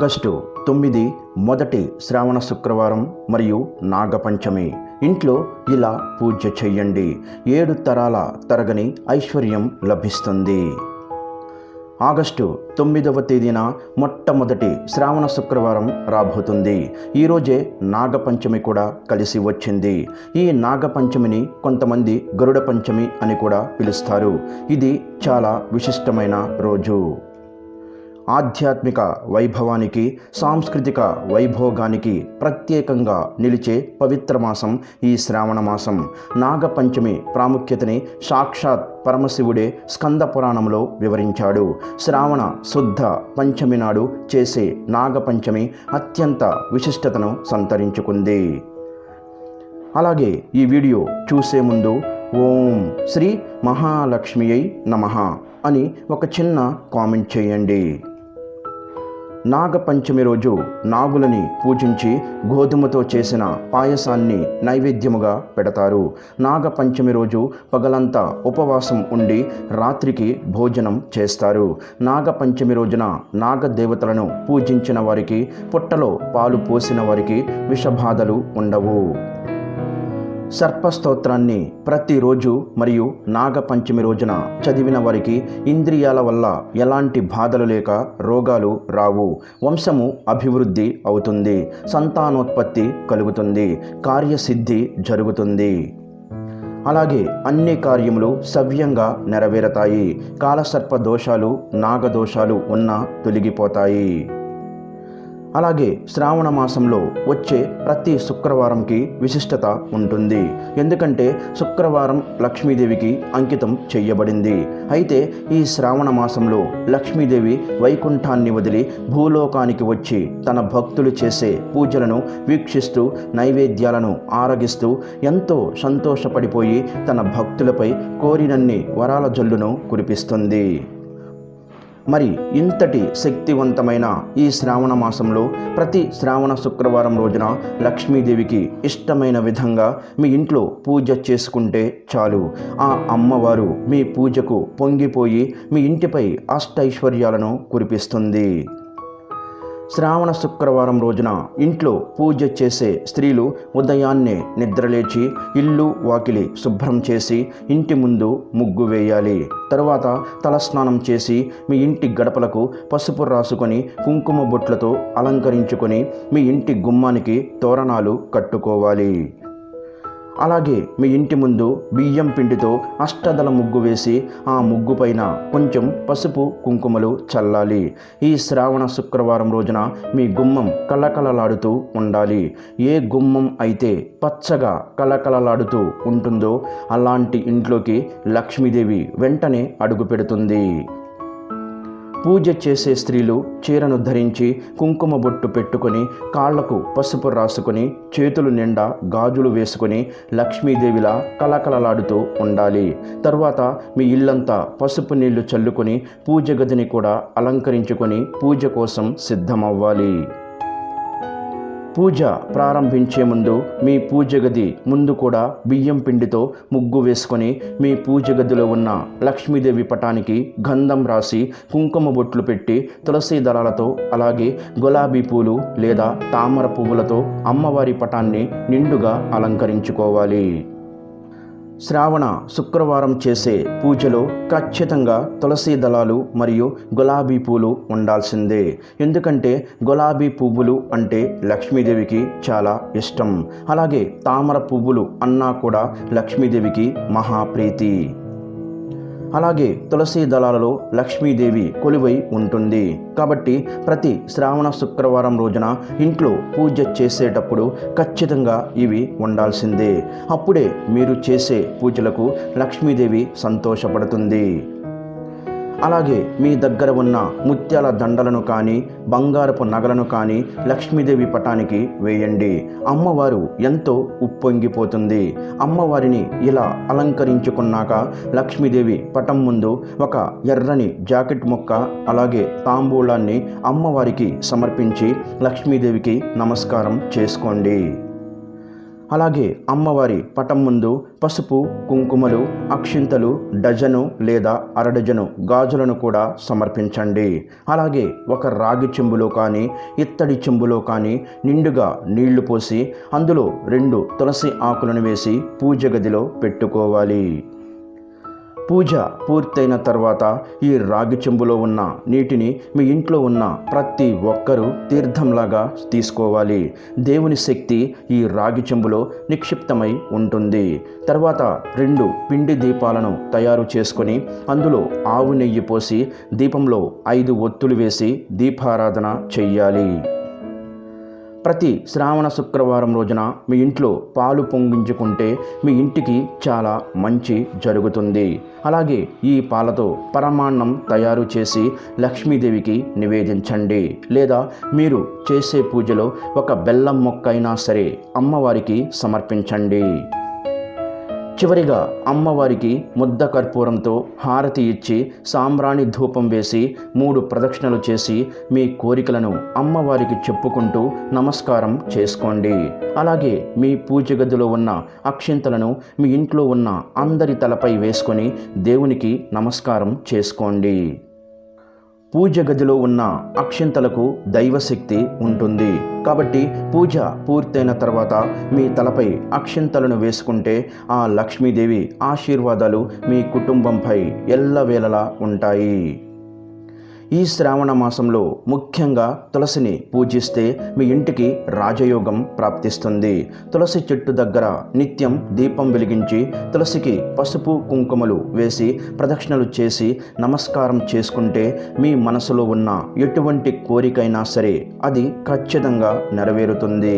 August తొమ్మిది మొదటి శ్రావణ శుక్రవారం మరియు నాగపంచమి. ఇంట్లో ఇలా పూజ చెయ్యండి. ఏడు తరాల తరగని ఐశ్వర్యం లభిస్తుంది. ఆగస్టు తొమ్మిదవ తేదీన మొట్టమొదటి శ్రావణ శుక్రవారం రాబోతుంది. ఈరోజే నాగపంచమి కూడా కలిసి వచ్చింది. ఈ నాగపంచమిని కొంతమంది గరుడ పంచమి అని కూడా పిలుస్తారు. ఇది చాలా విశిష్టమైన రోజు. ఆధ్యాత్మిక వైభవానికి సాంస్కృతిక వైభోగానికి ప్రత్యేకంగా నిలిచే పవిత్ర మాసం ఈ శ్రావణ మాసం. నాగపంచమి ప్రాముఖ్యతని సాక్షాత్ పరమశివుడే స్కంద పురాణంలో వివరించాడు. శ్రావణ శుద్ధ పంచమి నాడు చేసే నాగపంచమి అత్యంత విశిష్టతను సంతరించుకుంది. అలాగే ఈ వీడియో చూసే ముందు ఓం శ్రీ మహాలక్ష్మియై నమః అని ఒక చిన్న కామెంట్ చేయండి. నాగపంచమి రోజు నాగులని పూజించి గోధుమతో చేసిన పాయసాన్ని నైవేద్యముగా పెడతారు. నాగపంచమి రోజు పగలంతా ఉపవాసం ఉండి రాత్రికి భోజనం చేస్తారు. నాగపంచమి రోజున నాగదేవతలను పూజించిన వారికి పుట్టలో పాలు పోసిన వారికి విషబాధలు ఉండవు. సర్పస్తోత్రాన్ని ప్రతిరోజు మరియు నాగపంచమి రోజున చదివిన వారికి ఇంద్రియాల వల్ల ఎలాంటి బాధలు లేక రోగాలు రావు. వంశము అభివృద్ధి అవుతుంది. సంతానోత్పత్తి కలుగుతుంది. కార్యసిద్ధి జరుగుతుంది. అలాగే అన్ని కార్యములు సవ్యంగా నెరవేరతాయి. కాలసర్ప దోషాలు నాగదోషాలు ఉన్నా తొలగిపోతాయి. అలాగే శ్రావణ మాసంలో వచ్చే ప్రతి శుక్రవారంకి విశిష్టత ఉంటుంది. ఎందుకంటే శుక్రవారం లక్ష్మీదేవికి అంకితం చేయబడింది అయితే ఈ శ్రావణ మాసంలో లక్ష్మీదేవి వైకుంఠాన్ని వదిలి భూలోకానికి వచ్చి తన భక్తులు చేసే పూజలను వీక్షిస్తూ నైవేద్యాలను ఆరగిస్తూ ఎంతో సంతోషపడిపోయి తన భక్తులపై కోరినన్ని వరాల జల్లును కురిపిస్తుంది. మరి ఇంతటి శక్తివంతమైన ఈ శ్రావణ మాసంలో ప్రతి శ్రావణ శుక్రవారం రోజున లక్ష్మీదేవికి ఇష్టమైన విధంగా మీ ఇంట్లో పూజ చేసుకుంటే చాలు. ఆ అమ్మవారు మీ పూజకు పొంగిపోయి మీ ఇంటిపై అష్టైశ్వర్యాలను కురిపిస్తుంది. శ్రావణ శుక్రవారం రోజున ఇంట్లో పూజ చేసే స్త్రీలు ఉదయాన్నే నిద్రలేచి ఇల్లు వాకిలి శుభ్రం చేసి ఇంటి ముందు ముగ్గు వేయాలి. తరువాత తలస్నానం చేసి మీ ఇంటి గడపలకు పసుపు రాసుకొని కుంకుమ బొట్లతో అలంకరించుకొని మీ ఇంటి గుమ్మానికి తోరణాలు కట్టుకోవాలి. అలాగే మీ ఇంటి ముందు బియ్యం పిండితో అష్టదల ముగ్గు వేసి ఆ ముగ్గు పైన కొంచెం పసుపు కుంకుమలు చల్లాలి. ఈ శ్రావణ శుక్రవారం రోజున మీ గుమ్మం కలకలలాడుతూ ఉండాలి. ఏ గుమ్మం అయితే పచ్చగా కలకలలాడుతూ ఉంటుందో అలాంటి ఇంట్లోకి లక్ష్మీదేవి వెంటనే అడుగు పెడుతుంది. పూజ చేసే స్త్రీలు చీరను ధరించి కుంకుమ బొట్టు పెట్టుకొని కాళ్ళకు పసుపు రాసుకొని చేతులు నిండా గాజులు వేసుకొని లక్ష్మీదేవిలా కలకలలాడుతూ ఉండాలి. తర్వాత మీ ఇల్లంతా పసుపు నీళ్ళు చల్లుకొని పూజ గదిని కూడా అలంకరించుకొని పూజ కోసం సిద్ధమవ్వాలి. పూజ ప్రారంభించే ముందు మీ పూజ గది ముందు కూడా బియ్యం పిండితో ముగ్గు వేసుకొని మీ పూజ గదిలో ఉన్న లక్ష్మీదేవి పటానికి గంధం రాసి కుంకుమ బొట్లు పెట్టి తులసి దళాలతో అలాగే గులాబీ పూలు లేదా తామర పువ్వులతో అమ్మవారి పటాన్ని నిండుగా అలంకరించుకోవాలి. శ్రావణ శుక్రవారం చేసే పూజలో ఖచ్చితంగా తులసి దళాలు మరియు గులాబీ పూలు ఉండాల్సిందే. ఎందుకంటే గులాబీ పువ్వులు అంటే లక్ష్మీదేవికి చాలా ఇష్టం. అలాగే తామర పువ్వులు అన్నా కూడా లక్ష్మీదేవికి మహాప్రీతి. అలాగే తులసి దళాలలో లక్ష్మీదేవి కొలువై ఉంటుంది. కాబట్టి ప్రతి శ్రావణ శుక్రవారం రోజున ఇంట్లో పూజ చేసేటప్పుడు ఖచ్చితంగా ఇవి ఉండాల్సిందే అప్పుడే మీరు చేసే పూజలకు లక్ష్మీదేవి సంతోషపడుతుంది. అలాగే మీ దగ్గర ఉన్న ముత్యాల దండలను కానీ బంగారపు నగలను కానీ లక్ష్మీదేవి పటానికి వేయండి. అమ్మవారు ఎంతో ఉప్పొంగిపోతుంది. అమ్మవారిని ఇలా అలంకరించుకున్నాక లక్ష్మీదేవి పటం ముందు ఒక ఎర్రని జాకెట్ ముక్క అలాగే తాంబూలాన్ని అమ్మవారికి సమర్పించి లక్ష్మీదేవికి నమస్కారం చేసుకోండి. అలాగే అమ్మవారి పటం ముందు పసుపు కుంకుమలు అక్షింతలు డజను లేదా అరడజను గాజులను కూడా సమర్పించండి. అలాగే ఒక రాగి చెంబులో కానీ ఇత్తడి చెంబులో కానీ నిండుగా నీళ్ళు పోసి అందులో రెండు తులసి ఆకులను వేసి పూజ గదిలో పెట్టుకోవాలి. పూజ పూర్తయిన తర్వాత ఈ రాగి చెంబులో ఉన్న నీటిని మీ ఇంట్లో ఉన్న ప్రతి ఒక్కరూ తీర్థంలాగా తీసుకోవాలి. దేవుని శక్తి ఈ రాగి చెంబులో నిక్షిప్తమై ఉంటుంది. తర్వాత రెండు పిండి దీపాలను తయారు చేసుకొని అందులో ఆవు నెయ్యి పోసి దీపంలో ఐదు ఒత్తులు వేసి దీపారాధన చెయ్యాలి. ప్రతి శ్రావణ శుక్రవారం రోజున మీ ఇంట్లో పాలు పొంగించుకుంటే మీ ఇంటికి చాలా మంచి జరుగుతుంది. అలాగే ఈ పాలతో పరమాన్నం తయారు చేసి లక్ష్మీదేవికి నివేదించండి. లేదా మీరు చేసే పూజలో ఒక బెల్లం మొక్క అయినా సరే అమ్మవారికి సమర్పించండి. చివరిగా అమ్మవారికి ముద్ద కర్పూరంతో హారతి ఇచ్చి సాంబ్రాణి ధూపం వేసి మూడు ప్రదక్షిణలు చేసి మీ కోరికలను అమ్మవారికి చెప్పుకుంటూ నమస్కారం చేసుకోండి. అలాగే మీ పూజ గదిలో ఉన్న అక్షింతలను మీ ఇంట్లో ఉన్న అందరి తలపై వేసుకొని దేవునికి నమస్కారం చేసుకోండి. పూజ గదిలో ఉన్న అక్షింతలకు దైవశక్తి ఉంటుంది. కాబట్టి పూజ పూర్తయిన తర్వాత మీ తలపై అక్షింతలను వేసుకుంటే ఆ లక్ష్మీదేవి ఆశీర్వాదాలు మీ కుటుంబంపై ఎల్లవేళలా ఉంటాయి. ఈ శ్రావణ మాసంలో ముఖ్యంగా తులసిని పూజిస్తే మీ ఇంటికి రాజయోగం ప్రాప్తిస్తుంది. తులసి చెట్టు దగ్గర నిత్యం దీపం వెలిగించి తులసికి పసుపు కుంకుమలు వేసి ప్రదక్షిణలు చేసి నమస్కారం చేసుకుంటే మీ మనసులో ఉన్న ఎటువంటి కోరికైనా సరే అది ఖచ్చితంగా నెరవేరుతుంది.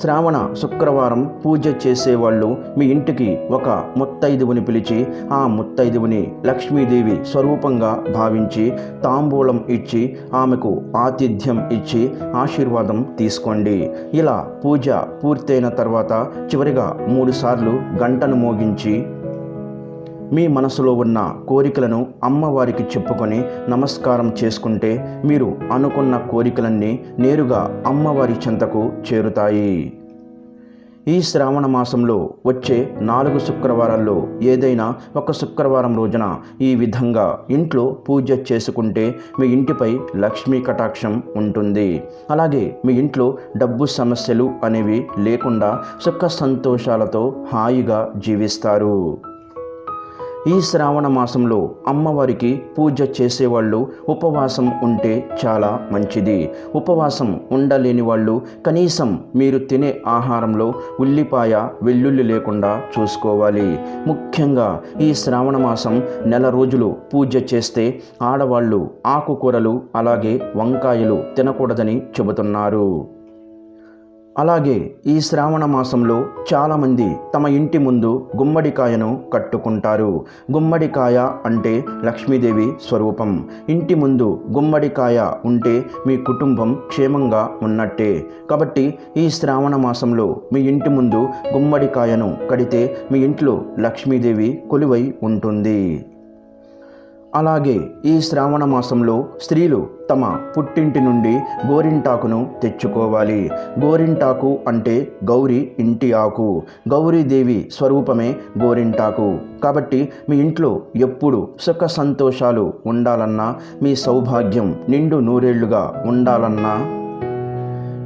శ్రావణ శుక్రవారం పూజ చేసేవాళ్ళు మీ ఇంటికి ఒక ముత్తైదువుని పిలిచి ఆ ముత్తైదువుని లక్ష్మీదేవి స్వరూపంగా భావించి తాంబూలం ఇచ్చి ఆమెకు ఆతిథ్యం ఇచ్చి ఆశీర్వాదం తీసుకోండి. ఇలా పూజ పూర్తయిన తర్వాత చివరిగా మూడుసార్లు గంటను మోగించి మీ మనసులో ఉన్న కోరికలను అమ్మవారికి చెప్పుకొని నమస్కారం చేసుకుంటే మీరు అనుకున్న కోరికలన్నీ నేరుగా అమ్మవారి చెంతకు చేరుతాయి. ఈ శ్రావణ మాసంలో వచ్చే నాలుగు శుక్రవారాల్లో ఏదైనా ఒక శుక్రవారం రోజున ఈ విధంగా ఇంట్లో పూజ చేసుకుంటే మీ ఇంటిపై లక్ష్మీ కటాక్షం ఉంటుంది. అలాగే మీ ఇంట్లో డబ్బు సమస్యలు అనేవి లేకుండా సుఖ సంతోషాలతో హాయిగా జీవిస్తారు. ఈ శ్రావణ మాసంలో అమ్మవారికి పూజ చేసేవాళ్ళు ఉపవాసం ఉంటే చాలా మంచిది. ఉపవాసం ఉండలేని వాళ్ళు కనీసం మీరు తినే ఆహారంలో ఉల్లిపాయ వెల్లుల్లి లేకుండా చూసుకోవాలి. ముఖ్యంగా ఈ శ్రావణ మాసం నెల రోజులు పూజ చేస్తే ఆడవాళ్ళు ఆకుకూరలు అలాగే వంకాయలు తినకూడదని చెబుతున్నారు. అలాగే ఈ శ్రావణ మాసంలో చాలామంది తమ ఇంటి ముందు గుమ్మడికాయను కట్టుకుంటారు. గుమ్మడికాయ అంటే లక్ష్మీదేవి స్వరూపం. ఇంటి ముందు గుమ్మడికాయ ఉంటే మీ కుటుంబం క్షేమంగా ఉన్నట్టే. కాబట్టి ఈ శ్రావణ మాసంలో మీ ఇంటి ముందు గుమ్మడికాయను కడితే మీ ఇంట్లో లక్ష్మీదేవి కొలువై ఉంటుంది. అలాగే ఈ శ్రావణ మాసంలో స్త్రీలు తమ పుట్టింటి నుండి గోరింటాకును తెచ్చుకోవాలి. గోరింటాకు అంటే గౌరి ఇంటి ఆకు. గౌరీదేవి స్వరూపమే గోరింటాకు. కాబట్టి మీ ఇంట్లో ఎప్పుడు సుఖ సంతోషాలు ఉండాలన్నా మీ సౌభాగ్యం నిండు నూరేళ్ళుగా ఉండాలన్నా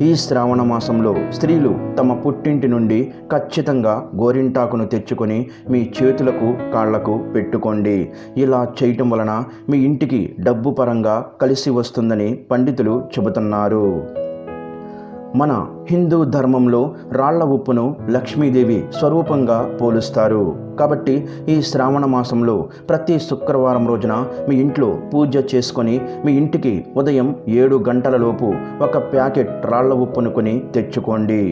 ఈ శ్రావణ మాసంలో స్త్రీలు తమ పుట్టింటి నుండి ఖచ్చితంగా గోరింటాకును తెచ్చుకొని మీ చేతులకు కాళ్ళకు పెట్టుకోండి. ఇలా చేయటం వలన మీ ఇంటికి డబ్బు పరంగా కలిసి వస్తుందని పండితులు చెబుతున్నారు. మన హిందూ ధర్మంలో రాళ్ళ ఉప్పును లక్ష్మీదేవి స్వరూపంగా పోలుస్తారు. కాబట్టి ఈ శ్రావణ మాసంలో ప్రతి శుక్రవారం రోజున మీ ఇంట్లో పూజ చేసుకొని మీ ఇంటికి ఉదయం ఏడు గంటలలోపు ఒక ప్యాకెట్ రాళ్ళ ఉప్పును కొని తెచ్చుకోండి.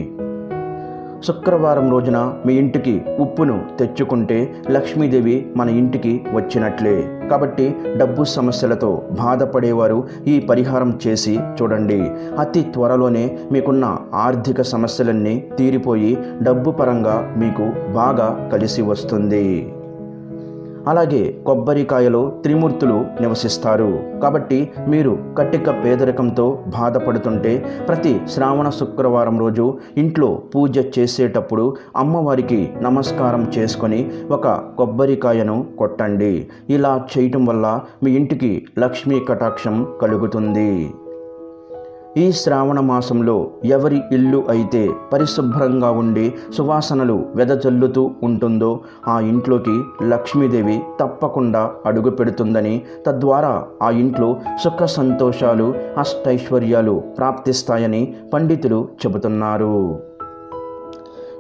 శుక్రవారం రోజున మీ ఇంటికి ఉప్పును తెచ్చుకుంటే లక్ష్మీదేవి మన ఇంటికి వచ్చినట్లే. కాబట్టి డబ్బు సమస్యలతో బాధపడేవారు ఈ పరిహారం చేసి చూడండి. అతి త్వరలోనే మీకున్న ఆర్థిక సమస్యలన్నీ తీరిపోయి డబ్బు పరంగా మీకు బాగా కలిసి వస్తుంది. అలాగే కొబ్బరికాయలో త్రిమూర్తులు నివసిస్తారు. కాబట్టి మీరు కట్టిక పేదరికంతో బాధపడుతుంటే ప్రతి శ్రావణ శుక్రవారం రోజు ఇంట్లో పూజ చేసేటప్పుడు అమ్మవారికి నమస్కారం చేసుకొని ఒక కొబ్బరికాయను కొట్టండి. ఇలా చేయటం వల్ల మీ ఇంటికి లక్ష్మీ కటాక్షం కలుగుతుంది. ఈ శ్రావణ మాసంలో ఎవరి ఇల్లు అయితే పరిశుభ్రంగా ఉండి సువాసనలు వెదజల్లుతూ ఉంటుందో ఆ ఇంట్లోకి లక్ష్మీదేవి తప్పకుండా అడుగు పెడుతుందని తద్వారా ఆ ఇంట్లో సుఖ సంతోషాలు అష్టైశ్వర్యాలు ప్రాప్తిస్తాయని పండితులు చెబుతున్నారు.